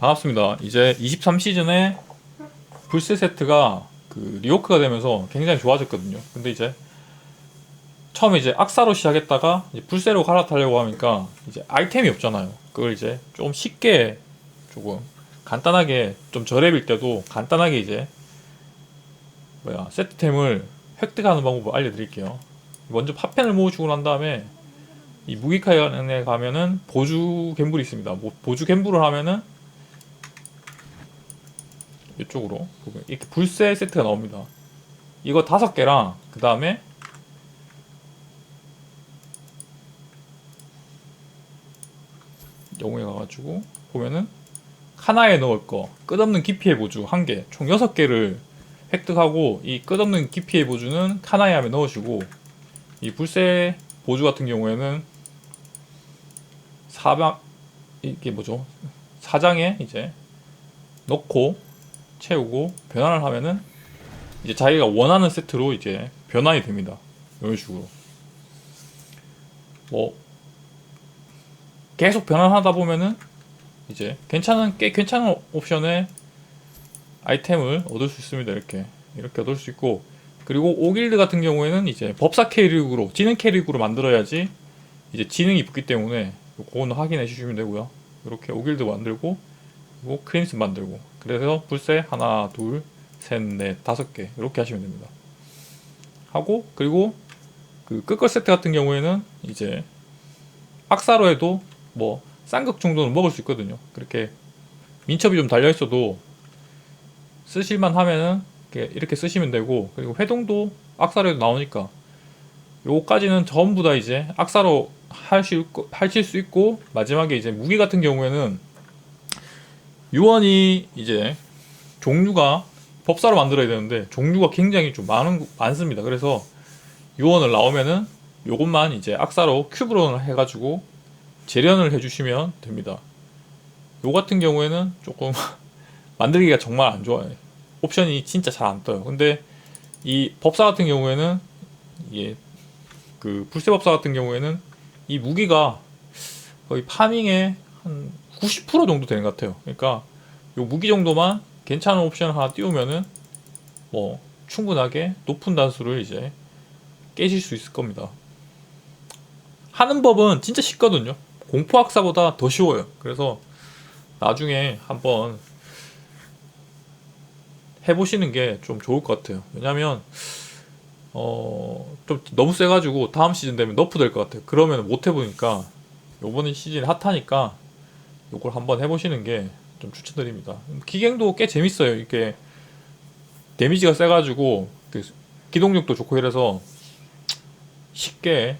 반갑습니다. 이제 23시즌에 불세 세트가 그 리오크가 되면서 굉장히 좋아졌거든요. 근데 이제 처음에 이제 악사로 시작했다가 이제 불세로 갈아타려고 하니까 이제 아이템이 없잖아요. 그걸 이제 좀 쉽게 조금 간단하게 좀 저렴일 때도 간단하게 이제 뭐야 세트템을 획득하는 방법을 알려드릴게요. 먼저 팝펜을 모으시고 난 다음에 이 무기카에 가면은 보주 갬블이 있습니다. 뭐 보주 갬블을 하면은 이쪽으로 보면 이렇게 불새 세트가 나옵니다. 이거 다섯 개랑 그 다음에 영웅에 가가지고 보면은 하나에 넣을 거 끝없는 기피의 보주 한 개, 총 여섯 개를 획득하고 이 끝없는 기피의 보주는 카나에 함에 넣으시고 이 불새 보주 같은 경우에는 사방 이게 뭐죠? 사장에 이제 넣고 채우고 변환을 하면은 이제 자기가 원하는 세트로 이제 변환이 됩니다. 이런 식으로 뭐 계속 변환하다 보면은 이제 괜찮은 꽤 괜찮은 옵션의 아이템을 얻을 수 있습니다. 이렇게 이렇게 얻을 수 있고 그리고 오길드 같은 경우에는 이제 법사 캐릭으로 지능 캐릭으로 만들어야지 이제 지능이 붙기 때문에 그거는 확인해 주시면 되고요. 이렇게 오길드 만들고 그리고 크림스 만들고 그래서 불새 하나 둘 셋 넷 다섯 개 이렇게 하시면 됩니다. 하고 그리고 그 끝걸 세트 같은 경우에는 이제 악사로 해도 뭐 쌍극 정도는 먹을 수 있거든요. 그렇게 민첩이 좀 달려 있어도 쓰실만 하면은 이렇게, 쓰시면 되고 그리고 회동도 악사로 해도 나오니까 요까지는 전부 다 이제 악사로 하실, 거- 하실 수 있고 마지막에 이제 무기 같은 경우에는 유언이 이제 종류가 법사로 만들어야 되는데 종류가 굉장히 좀 많은 많습니다. 그래서 유언을 나오면은 요것만 이제 악사로 큐브로 해가지고 재련을 해주시면 됩니다. 요 같은 경우에는 조금 만들기가 정말 안 좋아요. 옵션이 진짜 잘 안 떠요. 근데 이 법사 같은 경우에는 이게 그 불세 법사 같은 경우에는 이 무기가 거의 파밍의 한 90% 정도 되는 것 같아요. 그러니까 요 무기 정도만 괜찮은 옵션 하나 띄우면은 뭐 충분하게 높은 단수를 이제 깨실 수 있을 겁니다. 하는 법은 진짜 쉽거든요. 공포 학사보다 더 쉬워요. 그래서 나중에 한번 해보시는 게 좀 좋을 것 같아요. 왜냐면 어, 좀 너무 세가지고 다음 시즌 되면 너프 될 것 같아요. 그러면 못 해보니까 요번 시즌 핫하니까 요걸 한번 해보시는 게 좀 추천드립니다. 기갱도 꽤 재밌어요. 이게 데미지가 세가지고 그 기동력도 좋고 이래서 쉽게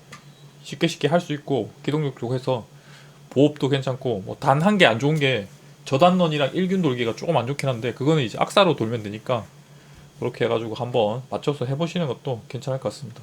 쉽게 쉽게 할 수 있고 기동력 좋고 해서 보업도 괜찮고 뭐 단 한 개 안 좋은 게 저단론이랑 일균 돌기가 조금 안 좋긴 한데 그거는 이제 악사로 돌면 되니까 그렇게 해가지고 한번 맞춰서 해보시는 것도 괜찮을 것 같습니다.